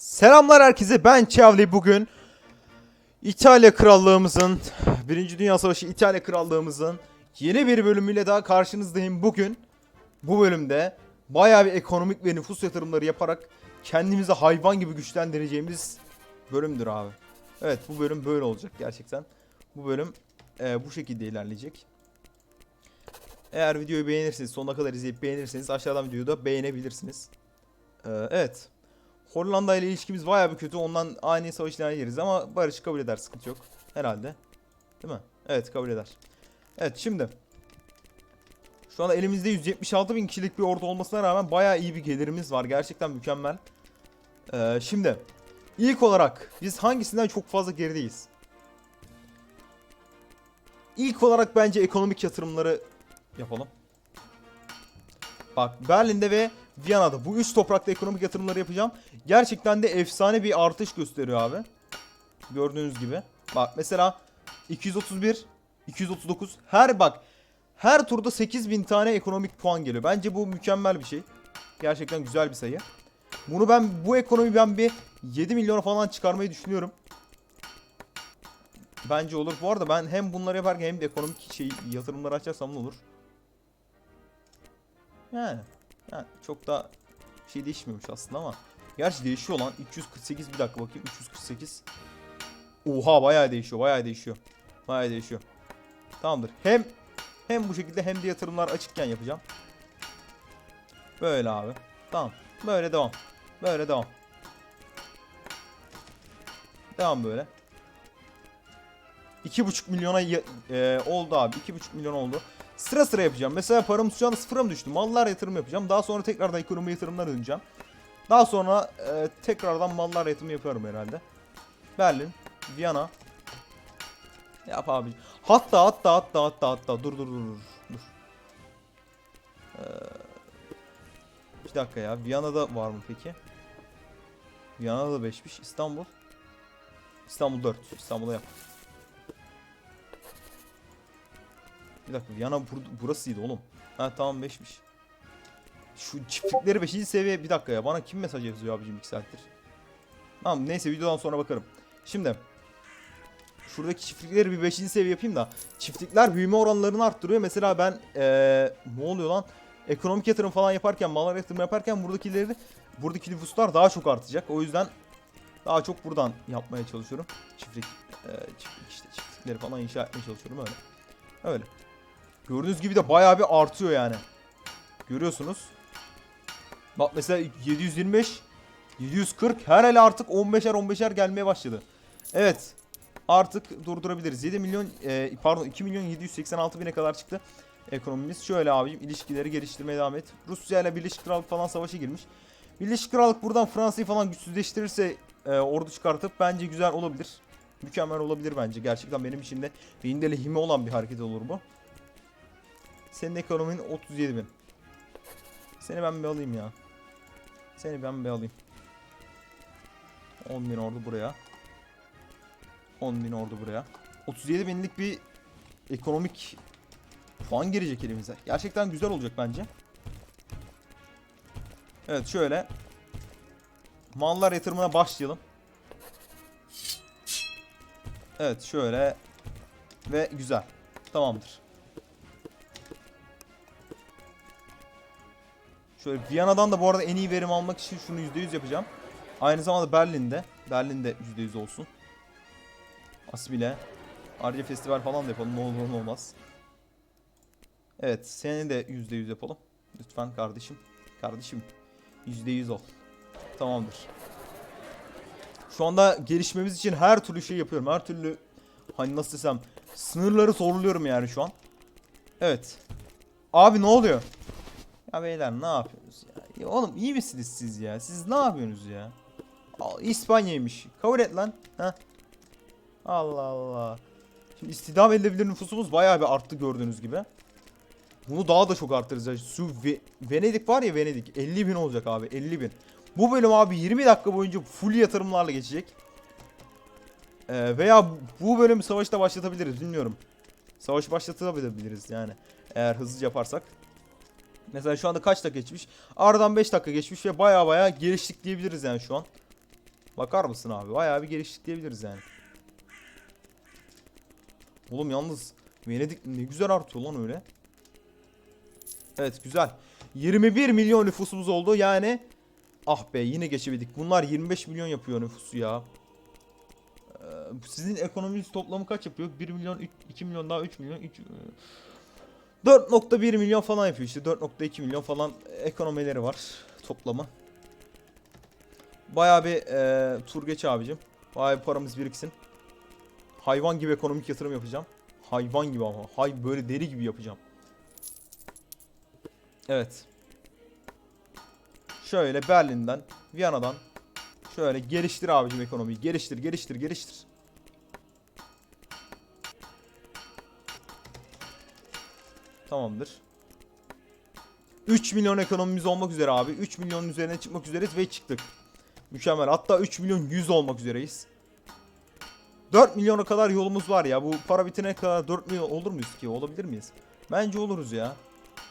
Selamlar herkese ben Çavli bugün. İtalya Krallığımızın Birinci Dünya Savaşı İtalya Krallığımızın yeni bir bölümüyle daha karşınızdayım bugün. Bu bölümde bayağı bir ekonomik ve nüfus yatırımları yaparak kendimizi hayvan gibi güçlendireceğimiz bölümdür abi. Evet bu bölüm böyle olacak gerçekten. Bu bölüm e, bu şekilde ilerleyecek. Eğer videoyu beğenirseniz sonuna kadar izleyip beğenirseniz aşağıdan videoyu da beğenebilirsiniz. Ee, Evet Hollanda ile ilişkimiz bayağı bir kötü. Ondan ani savaş ilan ederiz ama Barış kabul eder. Sıkıntı yok. Herhalde. Değil mi? Evet kabul eder. Evet şimdi. Şu anda elimizde 176 bin kişilik bir ordu olmasına rağmen bayağı iyi bir gelirimiz var. Gerçekten mükemmel. Ee, şimdi. ilk olarak biz hangisinden çok fazla gerideyiz? İlk olarak bence ekonomik yatırımları yapalım. Bak Berlin'de ve Viyana'da bu üç toprakta ekonomik yatırımları yapacağım. Gerçekten de efsane bir artış gösteriyor abi. Gördüğünüz gibi. Bak mesela 231, 239 her bak her turda 8000 tane ekonomik puan geliyor. Bence bu mükemmel bir şey. Gerçekten güzel bir sayı. Bunu ben bu ekonomi ben bir 7 milyona falan çıkarmayı düşünüyorum. Bence olur. Bu arada ben hem bunları yaparken hem de ekonomik şey yatırımları açarsam ne olur? Yani, yani çok da şey değişmiyormuş aslında ama. Gerçi değişiyor lan. 348 bir dakika bakayım. 348. Oha bayağı değişiyor. Bayağı değişiyor. Bayağı değişiyor. Tamamdır. Hem hem bu şekilde hem de yatırımlar açıkken yapacağım. Böyle abi. Tamam. Böyle devam. Böyle devam. Devam böyle. 2,5 milyona e, oldu abi. 2,5 milyon oldu. Sıra sıra yapacağım. Mesela param şu anda sıfıra mı düştü? Mallar yatırım yapacağım. Daha sonra tekrardan ekonomi yatırımlarına döneceğim. Daha sonra e, tekrardan mallar yatırımı yapıyorum herhalde. Berlin, Viyana. Yap abi. Hatta hatta hatta hatta hatta dur dur dur dur. dur. Ee, bir dakika ya. Viyana'da var mı peki? Viyana'da da 5'miş. İstanbul. İstanbul 4. İstanbul'a yap. Bir dakika Viyana bur- burasıydı oğlum. Ha tamam 5'miş. Şu çiftlikleri 5. seviye bir dakika ya bana kim mesaj yazıyor abicim 2 saattir. Tamam neyse videodan sonra bakarım. Şimdi şuradaki çiftlikleri bir 5. seviye yapayım da çiftlikler büyüme oranlarını arttırıyor. Mesela ben ee, ne oluyor lan? Ekonomik yatırım falan yaparken, mallar yatırım yaparken buradakileri buradaki nüfuslar daha çok artacak. O yüzden daha çok buradan yapmaya çalışıyorum. Çiftlik ee, çiftlik işte çiftlikleri falan inşa etmeye çalışıyorum öyle. Öyle. Gördüğünüz gibi de bayağı bir artıyor yani. Görüyorsunuz. Bak mesela 725, 740 her ele artık 15'er 15'er gelmeye başladı. Evet. Artık durdurabiliriz. 7 milyon e, pardon 2 milyon 786 bine kadar çıktı ekonomimiz. Şöyle abim ilişkileri geliştirmeye devam et. Rusya ile Birleşik Krallık falan savaşa girmiş. Birleşik Krallık buradan Fransa'yı falan güçsüzleştirirse e, ordu çıkartıp bence güzel olabilir. Mükemmel olabilir bence. Gerçekten benim için de benim lehime olan bir hareket olur bu. Senin ekonomin 37 bin. Seni ben bir alayım ya. Seni ben bir alayım. 10 bin ordu buraya. 10 bin ordu buraya. 37 binlik bir ekonomik puan girecek elimize. Gerçekten güzel olacak bence. Evet şöyle. Mallar yatırımına başlayalım. Evet şöyle. Ve güzel. Tamamdır. Şöyle Viyana'dan da bu arada en iyi verim almak için şunu %100 yapacağım. Aynı zamanda Berlin'de. Berlin'de %100 olsun. Asbile. Ayrıca festival falan da yapalım. Ne olur ne olmaz. Evet. Seni de %100 yapalım. Lütfen kardeşim. Kardeşim. %100 ol. Tamamdır. Şu anda gelişmemiz için her türlü şey yapıyorum. Her türlü hani nasıl desem sınırları zorluyorum yani şu an. Evet. Abi ne oluyor? Ya beyler ne yapıyorsunuz ya? ya? Oğlum iyi misiniz siz ya? Siz ne yapıyorsunuz ya? İspanya'ymış. Kabul et lan. Ha. Allah Allah. Şimdi istidam edilebilir nüfusumuz bayağı bir arttı gördüğünüz gibi. Bunu daha da çok arttıracağız. Şu Ve- Venedik var ya Venedik. 50 bin olacak abi 50 bin. Bu bölüm abi 20 dakika boyunca full yatırımlarla geçecek. Ee, veya bu bölüm savaşta başlatabiliriz bilmiyorum. Savaş başlatabiliriz yani. Eğer hızlıca yaparsak. Mesela şu anda kaç dakika geçmiş? Aradan 5 dakika geçmiş ve baya baya geliştik diyebiliriz yani şu an. Bakar mısın abi? Bayağı bir geliştik diyebiliriz yani. Oğlum yalnız Venedik ne güzel artıyor lan öyle. Evet güzel. 21 milyon nüfusumuz oldu yani. Ah be yine geçemedik. Bunlar 25 milyon yapıyor nüfusu ya. Ee, sizin ekonominiz toplamı kaç yapıyor? 1 milyon, 3, 2 milyon daha 3 milyon. 3, 4.1 milyon falan yapıyor işte. 4.2 milyon falan ekonomileri var toplamı. Bayağı bir e, tur geç abicim. Bayağı bir paramız biriksin. Hayvan gibi ekonomik yatırım yapacağım. Hayvan gibi ama. Hay böyle deri gibi yapacağım. Evet. Şöyle Berlin'den, Viyana'dan şöyle geliştir abicim ekonomiyi. Geliştir, geliştir, geliştir. Tamamdır. 3 milyon ekonomimiz olmak üzere abi. 3 milyonun üzerine çıkmak üzereyiz ve çıktık. Mükemmel. Hatta 3 milyon 100 olmak üzereyiz. 4 milyona kadar yolumuz var ya. Bu para bitene kadar 4 milyon olur muyuz ki? Olabilir miyiz? Bence oluruz ya.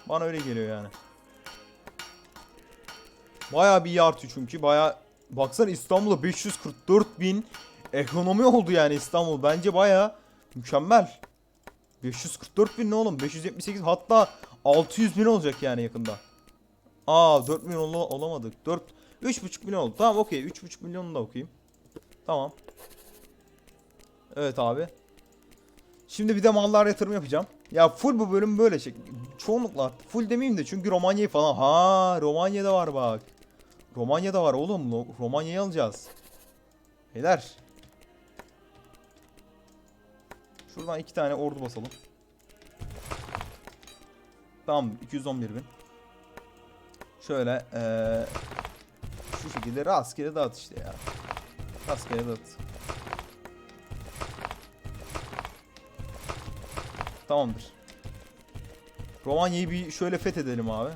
Bana öyle geliyor yani. Bayağı bir iyi çünkü. Bayağı baksana İstanbul'da 544 bin ekonomi oldu yani İstanbul. Bence bayağı mükemmel. 544 bin ne oğlum? 578 hatta 600 bin olacak yani yakında. Aa 4 milyon ola- olamadık. 4 3,5 milyon oldu. Tamam okey. 3,5 milyonu da okuyayım. Tamam. Evet abi. Şimdi bir de mallar yatırım yapacağım. Ya full bu bölüm böyle şey. Çoğunlukla full demeyeyim de çünkü Romanya'yı falan. Ha Romanya'da var bak. Romanya'da var oğlum. Romanya'yı alacağız. Beyler. Şuradan iki tane ordu basalım. Tamam 211 bin. Şöyle eee şu şekilde rastgele dağıt işte ya. Rastgele dağıt. Tamamdır. Romanya'yı bir şöyle fethedelim abi.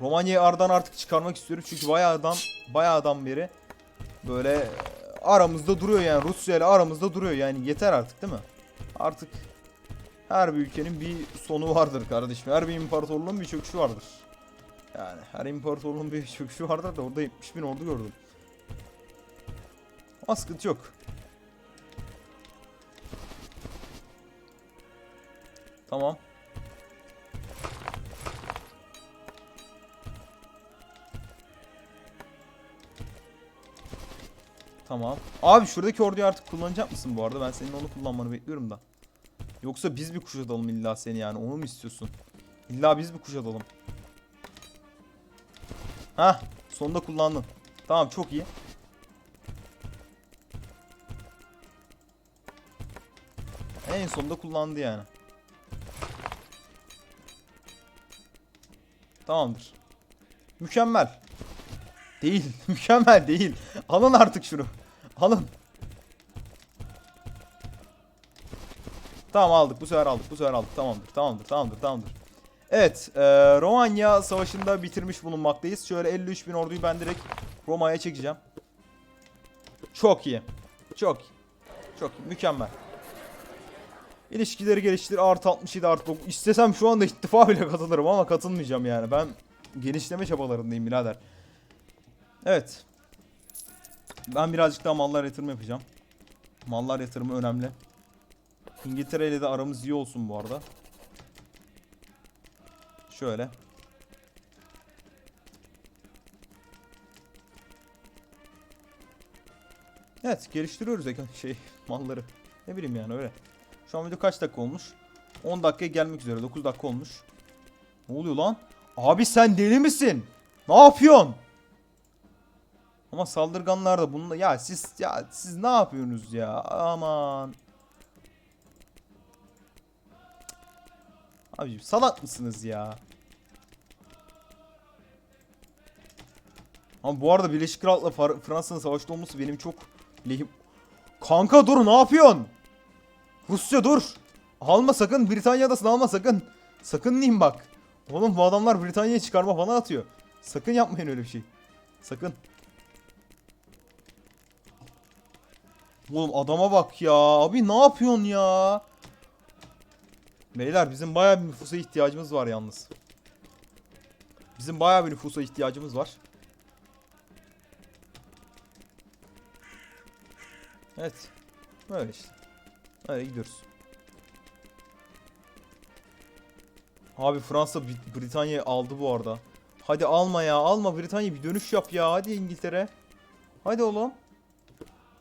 Romanya'yı aradan artık çıkarmak istiyorum çünkü bayağıdan bayağıdan beri böyle aramızda duruyor yani Rusya ile aramızda duruyor yani yeter artık değil mi? Artık her bir ülkenin bir sonu vardır kardeşim. Her bir imparatorluğun bir çöküşü vardır. Yani her imparatorluğun bir çöküşü vardır da orada 70 bin ordu gördüm. Ama sıkıntı yok. Tamam. Tamam. Abi şuradaki orduyu artık kullanacak mısın bu arada? Ben senin onu kullanmanı bekliyorum da. Yoksa biz bir kuşatalım illa seni yani. Onu mu istiyorsun? İlla biz bir kuşatalım. Hah. Sonunda kullandın. Tamam çok iyi. En sonunda kullandı yani. Tamamdır. Mükemmel. Değil. Mükemmel değil. Alın artık şunu. Alın. Tamam aldık. Bu sefer aldık. Bu sefer aldık. Tamamdır. Tamamdır. Tamamdır. Tamamdır. Evet. E, Romanya savaşında bitirmiş bulunmaktayız. Şöyle 53 bin orduyu ben direkt Roma'ya çekeceğim. Çok iyi. Çok iyi. Çok iyi. Mükemmel. İlişkileri geliştir. Artı 67 artı 9. İstesem şu anda ittifa bile katılırım ama katılmayacağım yani. Ben genişleme çabalarındayım birader. Evet. Ben birazcık daha mallar yatırımı yapacağım. Mallar yatırımı önemli. İngiltere ile de aramız iyi olsun bu arada. Şöyle. Evet geliştiriyoruz şey malları. Ne bileyim yani öyle. Şu an video kaç dakika olmuş? 10 dakikaya gelmek üzere. 9 dakika olmuş. Ne oluyor lan? Abi sen deli misin? Ne yapıyorsun? Ama saldırganlar da bununla ya siz ya siz ne yapıyorsunuz ya? Aman. Abi salak mısınız ya? Ama bu arada Birleşik Krallık'la Fransa'nın savaşta olması benim çok lehim. Kanka dur ne yapıyorsun? Rusya dur. Alma sakın Britanya'dasın alma sakın. Sakın diyeyim bak. Oğlum bu adamlar Britanya'ya çıkarma falan atıyor. Sakın yapmayın öyle bir şey. Sakın. Oğlum adama bak ya. Abi ne yapıyorsun ya? Beyler bizim bayağı bir nüfusa ihtiyacımız var yalnız. Bizim bayağı bir nüfusa ihtiyacımız var. Evet. Böyle işte. Öyle gidiyoruz. Abi Fransa Brit- Britanya'yı aldı bu arada. Hadi alma ya alma Britanya bir dönüş yap ya hadi İngiltere. Hadi oğlum.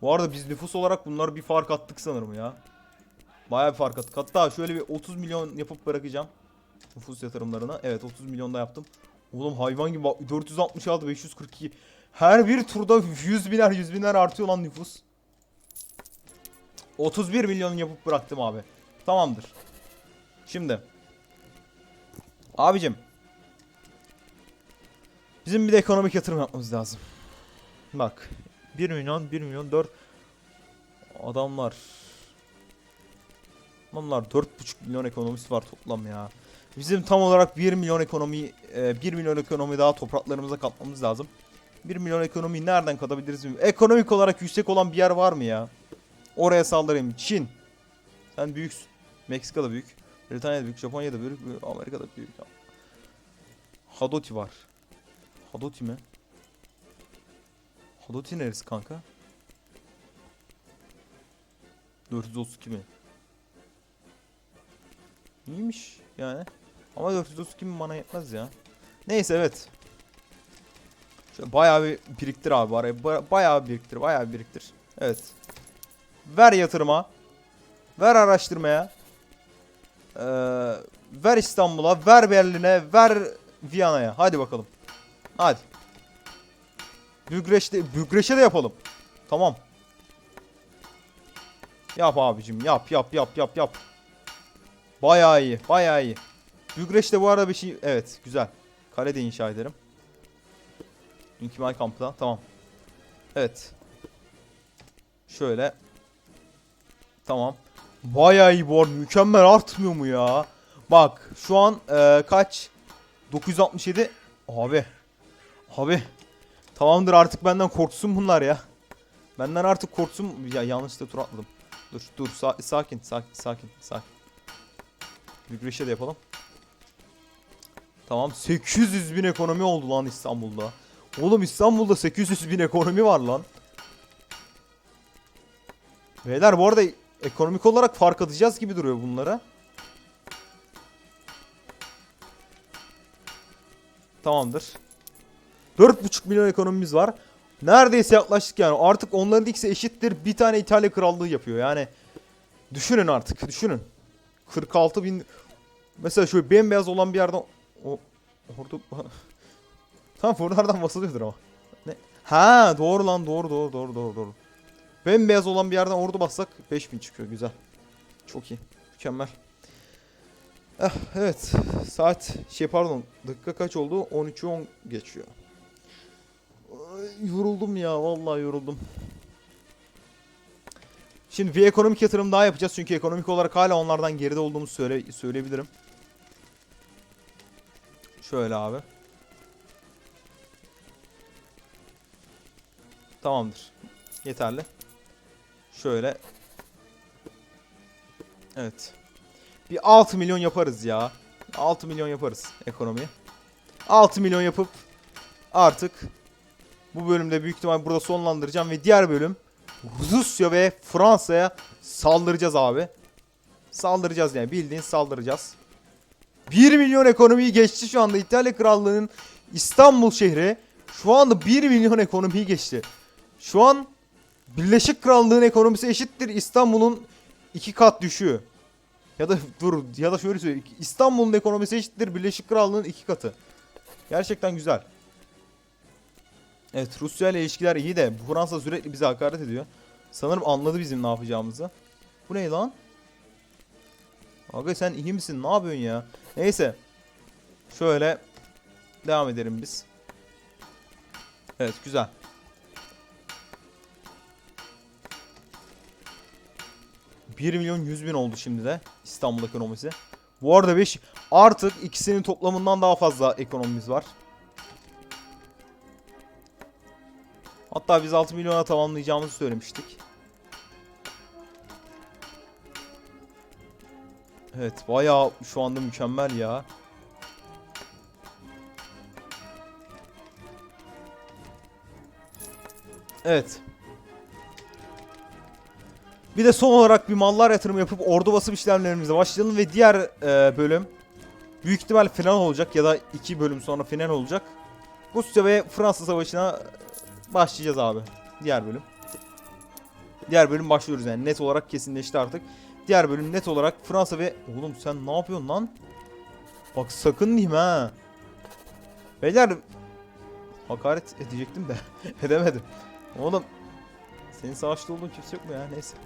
Bu arada biz nüfus olarak bunları bir fark attık sanırım ya. Bayağı bir fark attık. Hatta şöyle bir 30 milyon yapıp bırakacağım. Nüfus yatırımlarına. Evet 30 milyonda yaptım. Oğlum hayvan gibi bak 466 542. Her bir turda 100 biner 100 biner artıyor lan nüfus. 31 milyon yapıp bıraktım abi. Tamamdır. Şimdi. Abicim. Bizim bir de ekonomik yatırım yapmamız lazım. Bak. 1 milyon 1 milyon 4 adamlar Adamlar 4,5 milyon ekonomisi var toplam ya. Bizim tam olarak 1 milyon ekonomi 1 milyon ekonomi daha topraklarımıza katmamız lazım. 1 milyon ekonomiyi nereden katabiliriz. Ekonomik olarak yüksek olan bir yer var mı ya? Oraya saldırayım. Çin. Sen büyüksün. Meksika da büyük. Britanya da büyük. Japonya da büyük. Amerika da büyük. Hadoti var. Hadoti mi? Hadoti neresi kanka? 432 mi? İyiymiş yani. Ama 432 mi bana yetmez ya. Neyse evet. Şöyle bayağı bir biriktir abi araya. Ba- Bayağı bir biriktir. Bayağı bir biriktir. Evet. Ver yatırıma. Ver araştırmaya. Ee, ver İstanbul'a. Ver Berlin'e. Ver Viyana'ya. Hadi bakalım. Hadi. Bükreş'te, Bükreş'e de yapalım. Tamam. Yap abicim. Yap yap yap yap yap. Bayağı iyi. Bayağı iyi. Bükreş'te bu arada bir şey... Evet güzel. Kale de inşa ederim. İnkimal kampı da. Tamam. Evet. Şöyle. Tamam. Bayağı iyi bu arada. Mükemmel artmıyor mu ya? Bak şu an e, kaç? 967. Abi. Abi. Tamamdır artık benden korksun bunlar ya. Benden artık korksun. Ya yanlışlıkla tur atladım. Dur dur sa- sakin sakin sakin sakin. Bükreş'e de yapalım. Tamam 800 bin ekonomi oldu lan İstanbul'da. Oğlum İstanbul'da 800 bin ekonomi var lan. Beyler bu arada ekonomik olarak fark atacağız gibi duruyor bunlara. Tamamdır. 4,5 milyon ekonomimiz var. Neredeyse yaklaştık yani. Artık onların ikisi eşittir. Bir tane İtalya krallığı yapıyor. Yani düşünün artık. Düşünün. 46 bin mesela şöyle bembeyaz olan bir yerden o orada Tamam buralardan basılıyordur ama. Ne? Ha doğru lan doğru doğru doğru doğru doğru. Bembeyaz olan bir yerden ordu bassak 5000 çıkıyor güzel. Çok iyi. Mükemmel. Eh, evet. Saat şey pardon dakika kaç oldu? 13'ü 10 geçiyor. Yoruldum ya vallahi yoruldum. Şimdi bir ekonomik yatırım daha yapacağız çünkü ekonomik olarak hala onlardan geride olduğumuzu söyle söyleyebilirim. Şöyle abi. Tamamdır. Yeterli. Şöyle. Evet. Bir 6 milyon yaparız ya. 6 milyon yaparız ekonomiye. 6 milyon yapıp artık bu bölümde büyük ihtimal burada sonlandıracağım ve diğer bölüm Rusya ve Fransa'ya saldıracağız abi. Saldıracağız yani bildiğin saldıracağız. 1 milyon ekonomiyi geçti şu anda İtalya Krallığı'nın İstanbul şehri şu anda 1 milyon ekonomiyi geçti. Şu an Birleşik Krallığın ekonomisi eşittir İstanbul'un iki kat düşüğü. Ya da dur ya da şöyle söyleyeyim. İstanbul'un ekonomisi eşittir Birleşik Krallığın iki katı. Gerçekten güzel. Evet Rusya ile ilişkiler iyi de Fransa sürekli bize hakaret ediyor. Sanırım anladı bizim ne yapacağımızı. Bu ne lan? Aga sen iyi misin? Ne yapıyorsun ya? Neyse. Şöyle devam edelim biz. Evet güzel. ...1 milyon 100 bin oldu şimdi de İstanbul ekonomisi. Bu arada 5 artık ikisinin toplamından daha fazla ekonomimiz var. Hatta biz 6 milyona tamamlayacağımızı söylemiştik. Evet bayağı şu anda mükemmel ya. Evet. Bir de son olarak bir mallar yatırımı yapıp ordu basım işlemlerimize başlayalım ve diğer e, bölüm büyük ihtimal final olacak ya da iki bölüm sonra final olacak. Rusya ve Fransa savaşına başlayacağız abi. Diğer bölüm. Diğer bölüm başlıyoruz yani net olarak kesinleşti artık. Diğer bölüm net olarak Fransa ve... Oğlum sen ne yapıyorsun lan? Bak sakın diyeyim ha. Beyler hakaret edecektim de edemedim. Oğlum senin savaşta olduğun kimse yok mu ya? Neyse.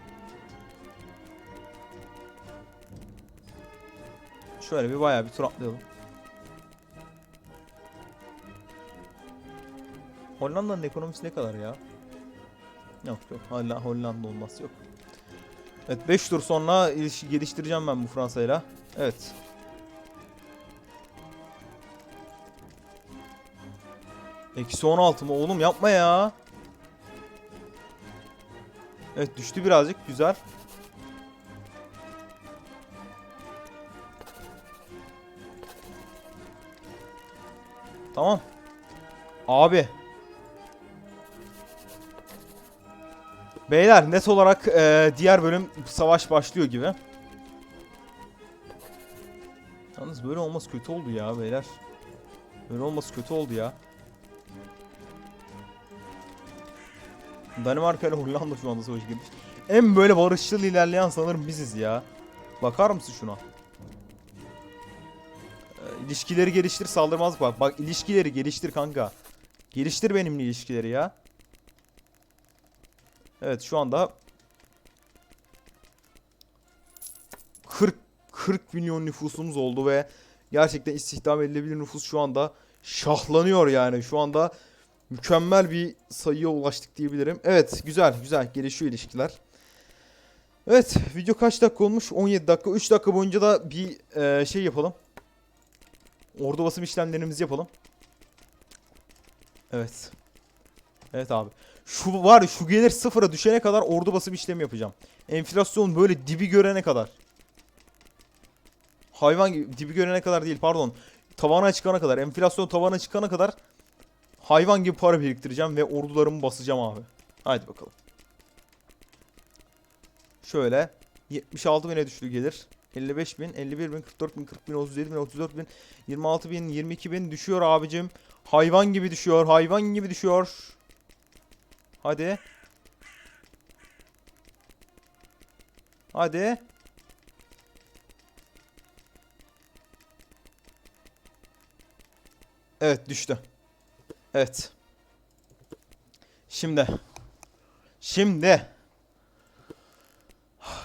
Şöyle bir bayağı bir tur atlayalım. Hollanda'nın ekonomisi ne kadar ya? Yok yok hala Hollanda olması yok. Evet 5 tur sonra geliştireceğim ben bu Fransa'yla. Evet. Eksi 16 mı oğlum yapma ya. Evet düştü birazcık güzel. Tamam. Abi. Beyler net olarak e, diğer bölüm savaş başlıyor gibi. Yalnız böyle olması kötü oldu ya beyler. Böyle olması kötü oldu ya. Danimarka ile Hollanda şu anda savaşa girmiş. En böyle barışçıl ilerleyen sanırım biziz ya. Bakar mısın şuna? Ee, ilişkileri geliştir saldırmaz bak. Bak ilişkileri geliştir kanka. Geliştir benimle ilişkileri ya. Evet şu anda 40 40 milyon nüfusumuz oldu ve gerçekten istihdam edilebilir nüfus şu anda şahlanıyor yani. Şu anda mükemmel bir sayıya ulaştık diyebilirim. Evet güzel güzel gelişiyor ilişkiler. Evet video kaç dakika olmuş? 17 dakika. 3 dakika boyunca da bir e, şey yapalım. Ordu basım işlemlerimizi yapalım. Evet. Evet abi. Şu var şu gelir sıfıra düşene kadar ordu basım işlemi yapacağım. Enflasyon böyle dibi görene kadar. Hayvan gibi dibi görene kadar değil pardon. Tavana çıkana kadar. Enflasyon tavana çıkana kadar hayvan gibi para biriktireceğim ve ordularımı basacağım abi. Haydi bakalım. Şöyle 76 bine düştü gelir. 55 bin, 51 bin, 44 bin, 40 bin, 37 bin, 34 bin, 26 bin, 22 bin düşüyor abicim. Hayvan gibi düşüyor, hayvan gibi düşüyor. Hadi. Hadi. Evet düştü. Evet. Şimdi. Şimdi.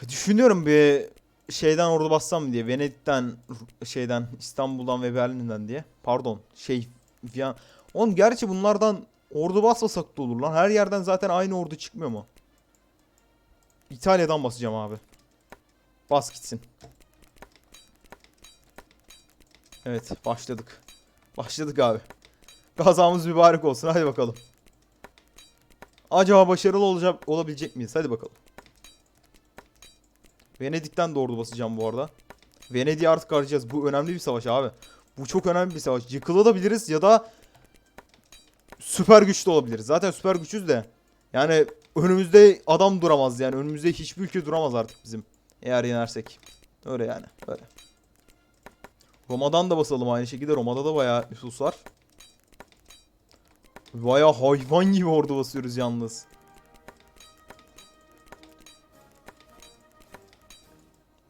Düşünüyorum bir şeyden ordu bassam diye. Venedik'ten şeyden İstanbul'dan ve Berlin'den diye. Pardon. Şey Viyana. Oğlum gerçi bunlardan ordu basmasak da olur lan. Her yerden zaten aynı ordu çıkmıyor mu? İtalya'dan basacağım abi. Bas gitsin. Evet başladık. Başladık abi. Gazamız mübarek olsun. Hadi bakalım. Acaba başarılı olacak olabilecek miyiz? Hadi bakalım. Venedik'ten de ordu basacağım bu arada. Venedik'i artık arayacağız. Bu önemli bir savaş abi. Bu çok önemli bir savaş. Yıkılabiliriz ya da süper güçlü olabiliriz. Zaten süper güçüz de. Yani önümüzde adam duramaz yani. Önümüzde hiçbir ülke duramaz artık bizim. Eğer yenersek. Öyle yani. Öyle. Roma'dan da basalım aynı şekilde. Roma'da da bayağı nüfus var. Bayağı hayvan gibi ordu basıyoruz yalnız.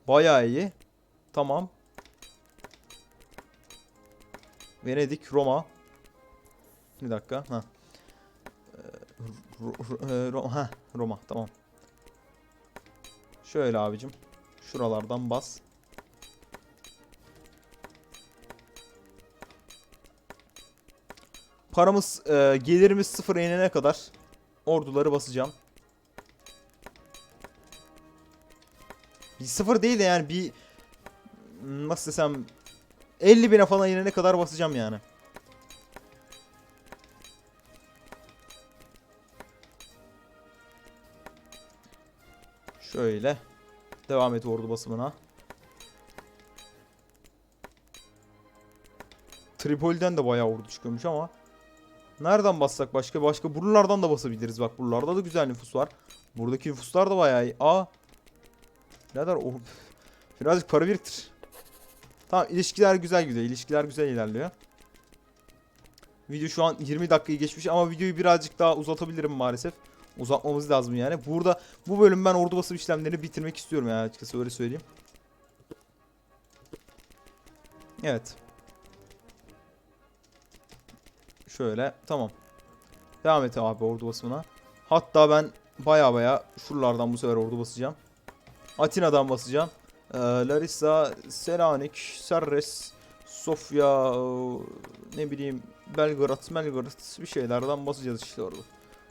Bayağı iyi. Tamam. Venedik, Roma. Bir dakika. Ha. Ee, e, Ro- ha, Roma tamam. Şöyle abicim. Şuralardan bas. Paramız, e, gelirimiz sıfıra inene kadar orduları basacağım. Bir sıfır değil de yani bir nasıl desem 50 bine falan inene kadar basacağım yani. Şöyle devam et ordu basımına. Tripoli'den de bayağı ordu çıkıyormuş ama nereden bassak başka başka buralardan da basabiliriz bak buralarda da güzel nüfus var. Buradaki nüfuslar da bayağı iyi. Aa Birader o birazcık para biriktir. Tamam ilişkiler güzel gidiyor. İlişkiler güzel ilerliyor. Video şu an 20 dakikayı geçmiş ama videoyu birazcık daha uzatabilirim maalesef. Uzatmamız lazım yani. Burada bu bölüm ben ordu basım işlemlerini bitirmek istiyorum yani açıkçası öyle söyleyeyim. Evet. Şöyle tamam. Devam et abi ordu basımına. Hatta ben baya baya şuralardan bu sefer ordu basacağım. Atina'dan basacağım. Ee, Larissa, Selanik, Serres, Sofya, ne bileyim Belgrad, Belgrad bir şeylerden basacağız işte orada.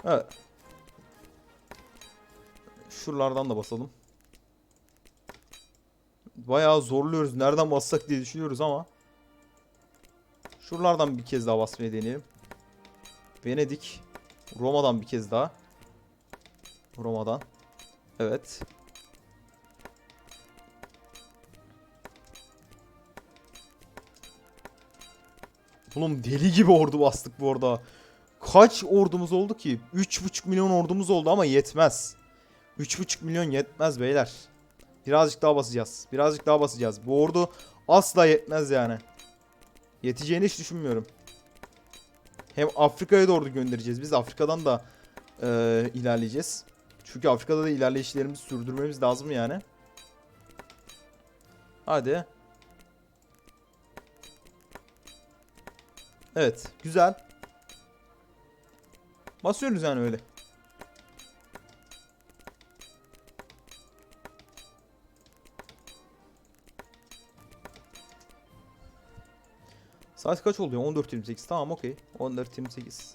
Evet. Şuralardan da basalım. Bayağı zorluyoruz. Nereden bassak diye düşünüyoruz ama. Şuralardan bir kez daha basmayı deneyelim. Venedik. Roma'dan bir kez daha. Roma'dan. Evet. Oğlum deli gibi ordu bastık bu arada. Kaç ordumuz oldu ki? 3,5 milyon ordumuz oldu ama yetmez. 3,5 milyon yetmez beyler. Birazcık daha basacağız. Birazcık daha basacağız. Bu ordu asla yetmez yani. Yeteceğini hiç düşünmüyorum. Hem Afrika'ya da ordu göndereceğiz. Biz Afrika'dan da eee, ilerleyeceğiz. Çünkü Afrika'da da ilerleyişlerimizi sürdürmemiz lazım yani. Hadi. Evet. Güzel. Basıyoruz yani öyle. Saat kaç oluyor? 14.28. Tamam okey. 14.28.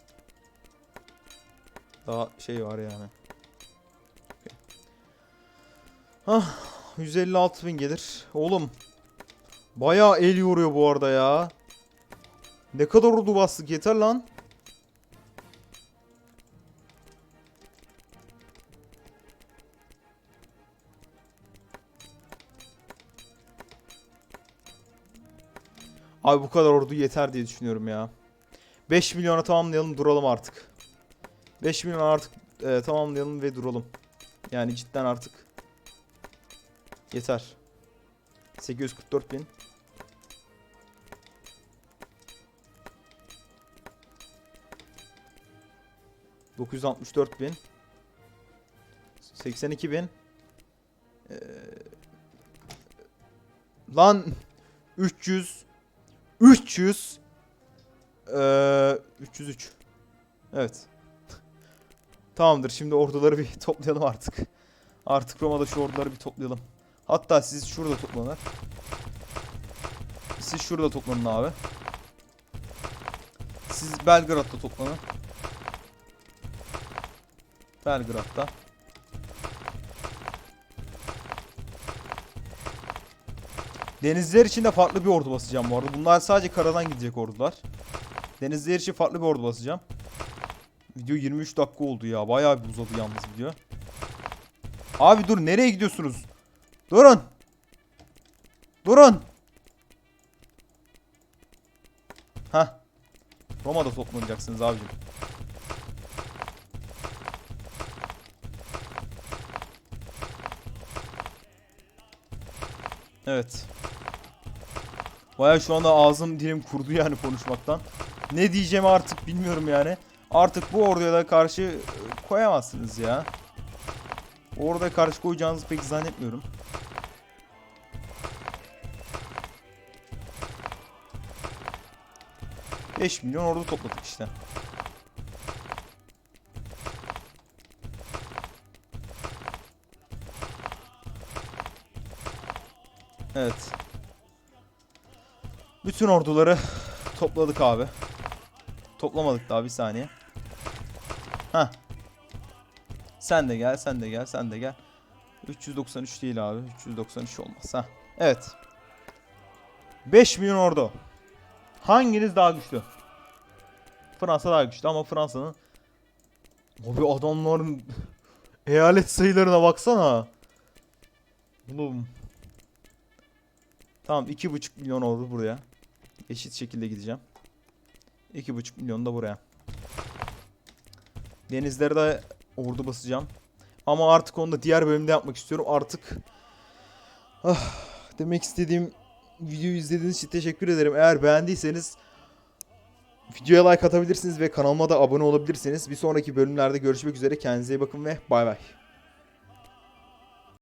Daha şey var yani. Hah. 156 bin gelir. Oğlum. Bayağı el yoruyor bu arada ya. Ne kadar ordu bastık yeter lan. Abi bu kadar ordu yeter diye düşünüyorum ya. 5 milyona tamamlayalım duralım artık. 5 milyon artık e, tamamlayalım ve duralım. Yani cidden artık yeter. 844 bin. ...964 bin... ...82 bin... Ee, ...lan... ...300... ...300... Ee, 303... ...evet... ...tamamdır şimdi orduları bir toplayalım artık... ...artık Roma'da şu orduları bir toplayalım... ...hatta siz şurada toplanın... ...siz şurada toplanın abi... ...siz Belgrad'da toplanın... Belgrad'da. Denizler için de farklı bir ordu basacağım bu arada. Bunlar sadece karadan gidecek ordular. Denizler için farklı bir ordu basacağım. Video 23 dakika oldu ya. Bayağı bir uzadı yalnız video. Abi dur nereye gidiyorsunuz? Durun. Durun. Ha. Roma'da toplanacaksınız abicim. Evet. Baya şu anda ağzım dilim kurdu yani konuşmaktan. Ne diyeceğimi artık bilmiyorum yani. Artık bu orduya da karşı e, koyamazsınız ya. O orduya karşı koyacağınızı pek zannetmiyorum. Beş milyon ordu topladık işte. Evet. Bütün orduları topladık abi. Toplamadık daha bir saniye. Ha. Sen de gel, sen de gel, sen de gel. 393 değil abi. 393 olmaz. Ha. Evet. 5 milyon ordu. Hanginiz daha güçlü? Fransa daha güçlü ama Fransa'nın Abi adamların eyalet sayılarına baksana. Oğlum Tamam 2,5 milyon oldu buraya. Eşit şekilde gideceğim. 2,5 milyon da buraya. Denizlere de ordu basacağım. Ama artık onu da diğer bölümde yapmak istiyorum. Artık Ah, demek istediğim videoyu izlediğiniz için teşekkür ederim. Eğer beğendiyseniz videoya like atabilirsiniz ve kanalıma da abone olabilirsiniz. Bir sonraki bölümlerde görüşmek üzere. Kendinize iyi bakın ve bay bay.